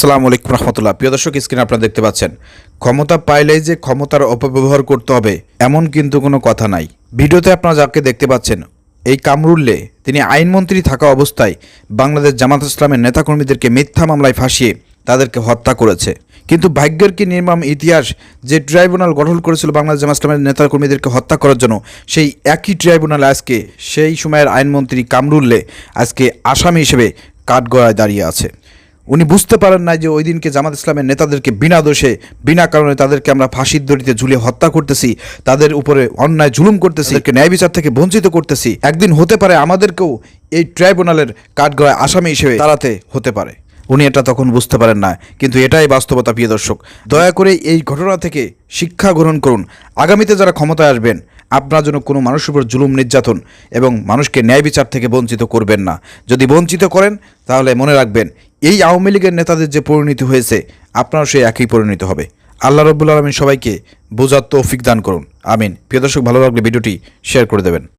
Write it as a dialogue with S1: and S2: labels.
S1: আসসালামু আলাইকুম রহমতুল্লাহ। প্রিয় দর্শক স্ক্রিনে আপনারা দেখতে পাচ্ছেন, ক্ষমতা পাইলেই যে ক্ষমতার অপব্যবহার করতে হবে, এমন কিন্তু কোনো কথা নাই। ভিডিওতে আপনারা যাকে দেখতে পাচ্ছেন, এই কামরুল্লে, তিনি আইনমন্ত্রী থাকা অবস্থায় বাংলাদেশ জামাত ইসলামের নেতাকর্মীদেরকে মিথ্যা মামলায় ফাঁসিয়ে তাদেরকে হত্যা করেছে। কিন্তু ভাগ্যের কি নির্মম ইতিহাস যে ট্রাইব্যুনাল গঠন করেছিল বাংলাদেশ জামাত ইসলামের নেতাকর্মীদেরকে হত্যা করার জন্য, সেই একই ট্রাইব্যুনাল আজকে সেই সময়ের আইনমন্ত্রী কামরুল্লে আজকে আসামি হিসেবে কাঠগড়ায় দাঁড়িয়ে আছে। উনি বুঝতে পারেন না যে ওই দিনকে জামাত ইসলামের নেতাদেরকে বিনা দোষে বিনা কারণে তাদেরকে আমরা ফাঁসির দড়িতে ঝুলিয়ে হত্যা করতেছি তাদের উপরে অন্যায় জুলুম করতেছি তাদেরকে ন্যায় বিচার থেকে বঞ্চিত করতেছি। একদিন হতে পারে আমাদেরকেও এই ট্রাইব্যুনালের কাঠগড়ায় আসামি হিসেবে তাড়াতে হতে পারে। উনি এটা তখন বুঝতে পারেন না কিন্তু এটাই বাস্তবতা প্রিয় দর্শক। দয়া করে এই ঘটনা থেকে শিক্ষা গ্রহণ করুন। আগামীতে যারা ক্ষমতায় আসবেন আপনার জন্য কোনো মানুষের উপর জুলুম, নির্যাতন এবং মানুষকে ন্যায় বিচার থেকে বঞ্চিত করবেন না। যদি বঞ্চিত করেন, তাহলে মনে রাখবেন, এই আওয়ামী লীগের নেতাদের যে পরিণতি হয়েছে, আপনারও সেই একই পরিণত হবে। আল্লাহ রব্বুল আলমিন সবাইকে বোঝার তৌফিক দান করুন। আমিন। প্রিয় দর্শক, ভালো লাগলে ভিডিওটি শেয়ার করে দেবেন।